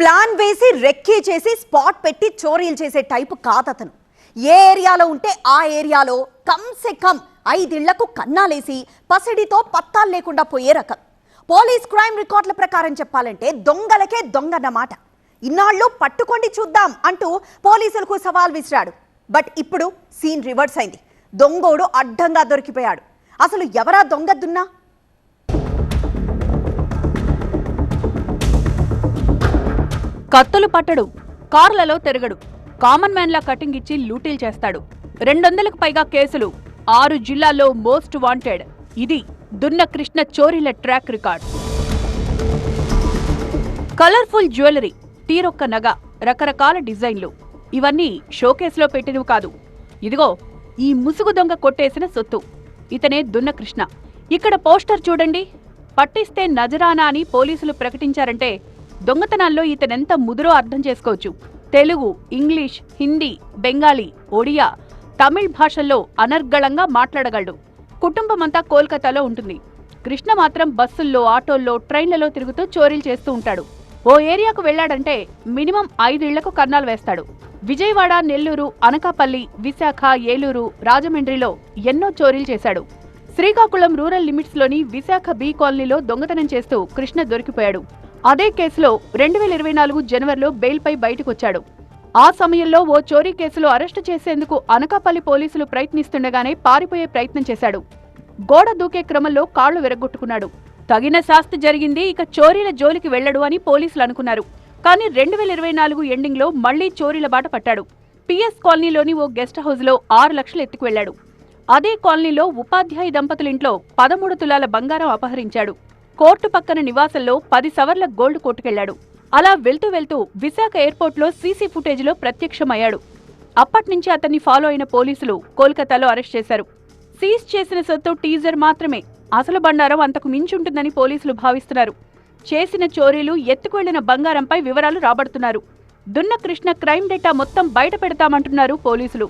Plan వేసి recce చేసి spot పెట్టి చోరీలు చేసే టైపు కాదతను. ఏ ఏరియాలో ఉంటే ఆ ఏరియాలో కమ్సే కమ్ ఐదిళ్ళకు కన్నాలేసి పసిడితో పత్తాలు లేకుండా పోయే రకం. పోలీస్ క్రైమ్ రికార్డుల ప్రకారం చెప్పాలంటే దొంగలకే దొంగన్నమాట. ఇన్నాళ్ళు పట్టుకోండి చూద్దాం అంటూ పోలీసులకు సవాల్ విసిరాడు. బట్ ఇప్పుడు సీన్ రివర్స్ అయింది. దొంగోడు అడ్డంగా దొరికిపోయాడు. అసలు ఎవరా దొంగ దున్నా? కత్తులు పట్టడు కార్లలో తిరగడు. కామన్ మ్యాన్లా కటింగ్ ఇచ్చి లూటీలు చేస్తాడు. రెండొందలకు పైగా కేసులు ఆరు జిల్లాల్లో మోస్ట్ వాంటెడ్. ఇది దున్న కృష్ణ చోరీల ట్రాక్ రికార్డ్. కలర్ఫుల్ జ్యువెలరీ తీరొక్క నగ రకరకాల డిజైన్లు. ఇవన్నీ షోకేస్లో పెట్టినవి కాదు. ఇదిగో ఈ ముసుగు దొంగ కొట్టేసిన సొత్తు. ఇతనే దున్న కృష్ణ ఇక్కడ పోస్టర్ చూడండి. పట్టిస్తే నజరానా అని పోలీసులు ప్రకటించారంటే దొంగతనాల్లో ఇతనెంత ముదురో అర్థం చేసుకోవచ్చు. తెలుగు ఇంగ్లీష్ హిందీ బెంగాలీ ఒడియా తమిళ్ భాషల్లో అనర్గళంగా మాట్లాడగలడు. కుటుంబమంతా కోల్కతాలో ఉంటుంది. కృష్ణ మాత్రం బస్సుల్లో ఆటోల్లో ట్రైన్లలో తిరుగుతూ చోరీలు చేస్తూ ఉంటాడు. ఓ ఏరియాకు వెళ్ళాడంటే మినిమం ఐదేళ్ళకు కర్ణాలు వేస్తాడు. విజయవాడ నెల్లూరు అనకాపల్లి విశాఖ ఏలూరు రాజమండ్రిలో ఎన్నో చోరీలు చేశాడు. శ్రీకాకుళం రూరల్ లిమిట్స్లోని విశాఖ బి కాలనీలో దొంగతనం చేస్తూ కృష్ణ దొరికిపోయాడు. అదే కేసులో రెండు వేల ఇరవై నాలుగు జనవరిలో బెయిల్పై బయటకొచ్చాడు. ఆ సమయంలో ఓ చోరీ కేసులో అరెస్టు చేసేందుకు అనకాపల్లి పోలీసులు ప్రయత్నిస్తుండగానే పారిపోయే ప్రయత్నం చేశాడు. గోడ దూకే క్రమంలో కాళ్ళు విరగొట్టుకున్నాడు తగిన శాస్తి జరిగింది ఇక చోరీల జోలికి వెళ్ళడు అని పోలీసులు అనుకున్నారు. కానీ రెండు వేల ఇరవై నాలుగు ఎండింగ్లో మళ్ళీ చోరీల బాట పట్టాడు. పిఎస్ కాలనీలోని ఓ గెస్ట్ హౌస్లో ఆరు లక్షలు ఎత్తుకు వెళ్ళాడు అదే కాలనీలో ఉపాధ్యాయ దంపతులింట్లో పదమూడు తులాల బంగారం అపహరించాడు. కోర్టు పక్కన నివాసంలో పది సవర్ల గోల్డ్ కొట్టుకెళ్ళాడు అలా వెళ్తూ వెళ్తూ విశాఖ ఎయిర్పోర్ట్లో సీసీ ఫుటేజ్లో ప్రత్యక్షమయ్యాడు. అప్పట్నుంచి అతన్ని ఫాలో అయిన పోలీసులు కోల్కతాలో అరెస్ట్ చేశారు. సీజ్ చేసిన సొత్తు టీజర్ మాత్రమే. అసలు బండారం అంతకు మించుంటుందని పోలీసులు భావిస్తున్నారు. చేసిన చోరీలు ఎత్తుకెళ్ళిన బంగారంపై వివరాలు రాబడుతున్నారు. దున్న కృష్ణ క్రైమ్ డేటా మొత్తం బయట పెడతామంటున్నారు పోలీసులు.